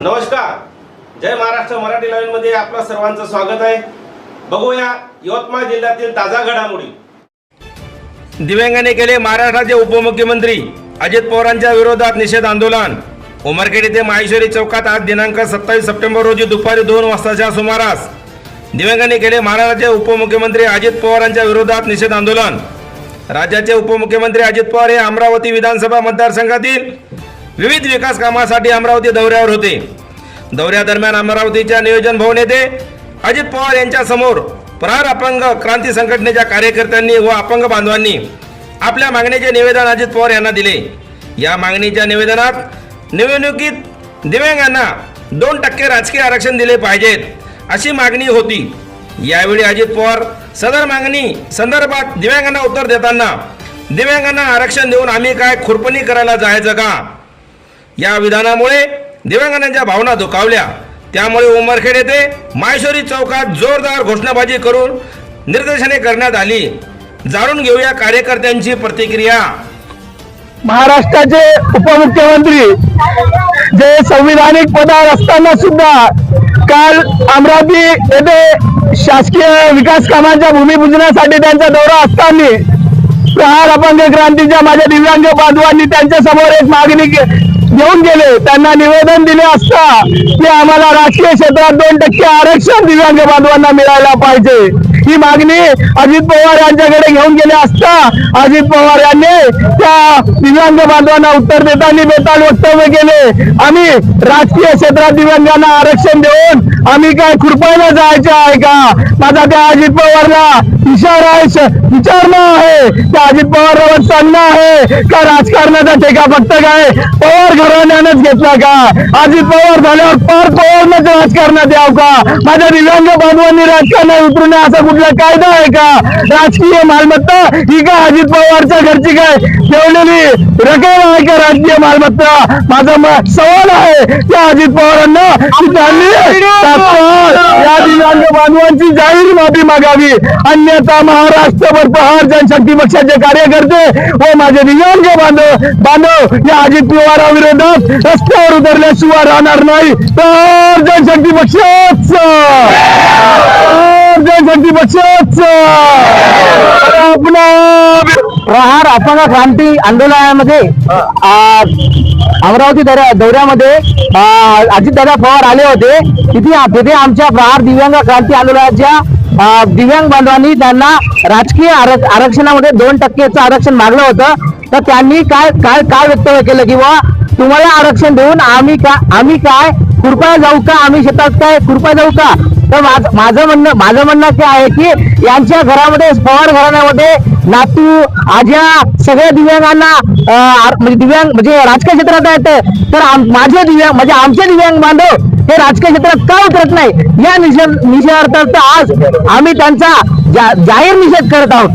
नमस्कार. जय महाराष्ट्र मराठी लाईव्हमध्ये आपलं सर्वांचं स्वागत आहे. बघूया यवतमाळ जिल्ह्यातील ताजा घडामोडी. दिव्यांगाने केले महाराष्ट्राचे उपमुख्यमंत्री अजित पवारांच्या विरोधात निषेध आंदोलन. उमरखेड येथे माहेश्वरी चौकात आज दिनांक सत्तावीस सप्टेंबर रोजी दुपारी दोन वाजताच्या सुमारास दिव्यांगाने केले महाराष्ट्राचे उपमुख्यमंत्री अजित पवारांच्या विरोधात निषेध आंदोलन. राज्याचे उपमुख्यमंत्री अजित पवार हे अमरावती विधानसभा मतदारसंघातील विविध विकास कामासाठी अमरावती दौऱ्यावर होते. दौऱ्यादरम्यान अमरावतीच्या नियोजन भवन येथे अजित पवार यांच्या समोर प्रहार अपंग क्रांती संघटनेच्या कार्यकर्त्यांनी व अपंग बांधवांनी आपल्या मागणीचे निवेदन अजित पवार यांना दिले. या मागणीच्या निवेदनात निवडणुकीत दिव्यांगांना दोन टक्के राजकीय आरक्षण दिले पाहिजेत अशी मागणी होती. यावेळी अजित पवार सदर मागणी संदर्भात दिव्यांगांना उत्तर देताना दिव्यांगांना आरक्षण देऊन आम्ही काय खुरपणी करायला जायचं का? या विधानामुळे दिव्यांगांच्या भावना दुखावल्या. त्यामुळे उमरखेड येथे माहेश्वरी चौकात जोरदार घोषणाबाजी करून निर्देशने करण्यात आली. जाणून घेऊया कार्यकर्त्यांची प्रतिक्रिया. महाराष्ट्राचे उपमुख्यमंत्री जे संविधानिक पदावर असताना सुद्धा काल अमरावती येथे शासकीय विकास कामांच्या भूमिपूजनासाठी त्यांचा दौरा असताना प्रहार अपंग क्रांतीच्या माझ्या दिव्यांग बांधवांनी त्यांच्यासमोर एक मागणी के- घेऊन गेले. त्यांना निवेदन दिले असता की आम्हाला राजकीय क्षेत्रात दोन टक्के आरक्षण दिव्यांग बांधवांना मिळायला पाहिजे. ही मागणी अजित पवार यांच्याकडे घेऊन गेले असता अजित पवार यांनी त्या दिव्यांग बांधवांना उत्तर देताना बेताल वक्तव्य केले. आम्ही राजकीय क्षेत्रात दिव्यांगांना आरक्षण देऊन आम्ही काय खुरपायला जायचं आहे का? माझा त्या अजित पवारला इशारा आहे विचारणं आहे. त्या अजित पवारवर सांगणं आहे. का राजकारणाचा ठेका फक्त काय? पवार घराण्यानंच घेतला का? अजित पवार झाल्यावर पार पवारनंच राजकारणात याव का? माझ्या दिव्यांग बांधवांनी राजकारणात उतरू नये कुठला कायदा आहे का? राजकीय मालमत्ता ही का अजित पवारच्या घरची काय? ठेवलेली. रक्कम आहे का राजकीय मालमत्ता. माझा म- सवाल आहे त्या अजित पवारांना की त्यांनी तात्काळ या दिव्यांग बांधवांची जाहीर माफी मागावी. अन्यथा महाराष्ट्रभर प्रहार जनशक्ती पक्षाचे कार्यकर्ते व माझे दिव्यांग बांधव बांधव या अजित पवाराविरोधात रस्त्यावर उतरल्याशिवाय राहणार नाही. तर जनशक्ती पक्षाच! जनशक्ती पक्षाच! आपला प्रहार अपंग क्रांती आंदोलनामध्ये आ, अमरावती दौऱ्या दौऱ्यामध्ये अजितदादा पवार आले होते. तिथे तिथे आमच्या प्रहार दिव्यांग क्रांती आंदोलनाच्या दिव्यांग बांधवांनी त्यांना राजकीय आरक- आरक्षणामध्ये दोन टक्केचं आरक्षण मागलं होतं. तर त्यांनी काय काय काय वक्तव्य केलं की बुवा तुम्हाला आरक्षण देऊन आम्ही का आम्ही काय? कृपया जाऊ का? आम्ही शेतात काय? कृपया जाऊ का? तर माझं माझं म्हणणं माझं म्हणणं काय आहे की यांच्या घरामध्ये पवार घराण्यामध्ये नातू आज्या सगळ्या दिव्यांगांना म्हणजे दिव्यांग म्हणजे राजकीय क्षेत्रात आहेत तर आम- माझे दिव्यांग म्हणजे आमचे दिव्यांग बांधव हे राजकीय क्षेत्रात का उतरत नाही? या निषेध निषेधार्थ आज आम्ही त्यांचा जा- जाहीर निषेध करत आहोत.